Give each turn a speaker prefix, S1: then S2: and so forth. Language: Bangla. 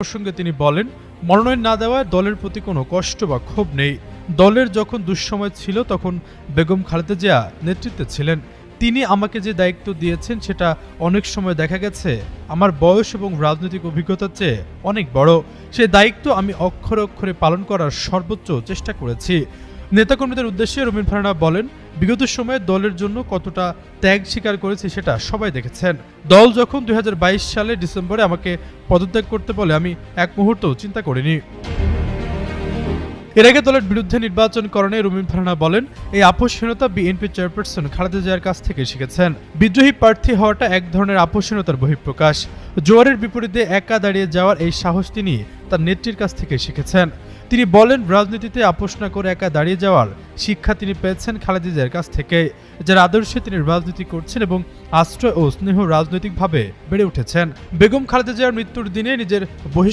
S1: প্রসঙ্গে তিনি বলেন, মনোনয়ন না দেওয়ায় দলের প্রতি কোনো কষ্ট বা ক্ষোভ নেই। দলের যখন দুঃসময় ছিল তখন বেগম খালেদা জিয়া নেতৃত্বে ছিলেন। তিনি আমাকে যে দায়িত্ব দিয়েছেন সেটা অনেক সময় দেখা গেছে। আমার বয়স এবং রাজনৈতিক অভিজ্ঞতার চেয়ে অনেক বড়। সে দায়িত্ব আমি অক্ষরে অক্ষরে পালন করার সর্বোচ্চ চেষ্টা করেছি। নেতাকর্মীদের উদ্দেশ্যে রবীন ফারানা বলেন, বিগত সময়ে দলের জন্য কতটা ত্যাগ স্বীকার করেছি সেটা সবাই দেখেছেন। দল যখন দুই সালে ডিসেম্বরে আমাকে পদত্যাগ করতে বলে, আমি এক মুহূর্তও চিন্তা করিনি। এর আগে দলের বিরুদ্ধে নির্বাচন করণে রুমিন ফারহানা বলেন, এই আপোষহীনতা বিএনপি চেয়ারপারসন খালেদা জিয়ার কাছ থেকে শিখেছেন। বিদ্রোহী প্রার্থী হওয়াটা এক ধরনের আপোষহীনতার বহিঃপ্রকাশ। জোয়ারের বিপরীতে একা দাঁড়িয়ে যাওয়ার এই সাহস তিনি তার নেত্রীর কাছ থেকে শিখেছেন। তিনি বলেন, রাজনীতিতে আপোষ না করে একা দাঁড়িয়ে যাওয়ার শিক্ষা তিনি পেয়েছেন খালেদিজের কাছ থেকে, যার আদর্শে তিনি রাজনীতি করছেন এবং আশ্রয় ও স্নেহ রাজনৈতিকভাবে বেড়ে উঠেছেন। বেগম খালেদা জিয়ার মৃত্যুর দিনে নিজের বহিষ্কার